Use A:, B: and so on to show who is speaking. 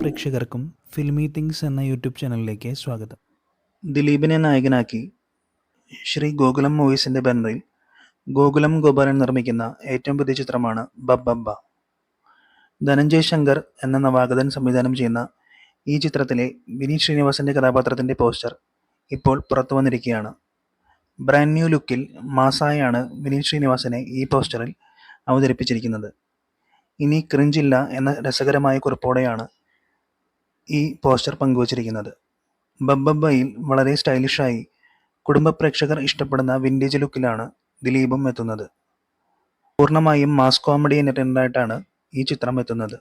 A: പ്രേക്ഷകർക്കും filmy things എന്ന YouTube ചാനലിലേക്ക് സ്വാഗതം.
B: ദിലീപിനെ നായകനാക്കി ശ്രീ ഗോകുലം മൂവീസിന്റെ ബാനറിൽ ഗോകുലം ഗോപാലൻ നിർമ്മിക്കുന്ന ഏറ്റവും പുതിയ ചിത്രമാണ് ബബ്ബ. ധനഞ്ജയ് ശങ്കർ എന്ന നവാഗതൻ സംവിധാനം ചെയ്യുന്ന ഈ ചിത്രത്തിലെ വിനീത് ശ്രീനിവാസന്റെ കഥാപാത്രത്തിന്റെ പോസ്റ്റർ ഇപ്പോൾ പുറത്തു വന്നിരിക്കുകയാണ്. ബ്രാൻഡ് ന്യൂ ലുക്കിൽ മാസായാണ് വിനീത് ശ്രീനിവാസനെ ഈ പോസ്റ്ററിൽ അവതരിപ്പിച്ചിരിക്കുന്നത്. ഇനി ക്രിഞ്ചില്ല എന്ന രസകരമായ കുറിപ്പോടെയാണ് ഈ പോസ്റ്റർ പങ്കുവച്ചിരിക്കുന്നത്. ബബ്ബബ്ബയിൽ വളരെ സ്റ്റൈലിഷായി കുടുംബ പ്രേക്ഷകർ ഇഷ്ടപ്പെടുന്ന വിന്റേജ് ലുക്കിലാണ് ദിലീപും എത്തുന്നത്. പൂർണമായും മാസ് കോമഡി എന്റർടൈനറായിട്ടാണ് ഈ ചിത്രം എത്തുന്നത്.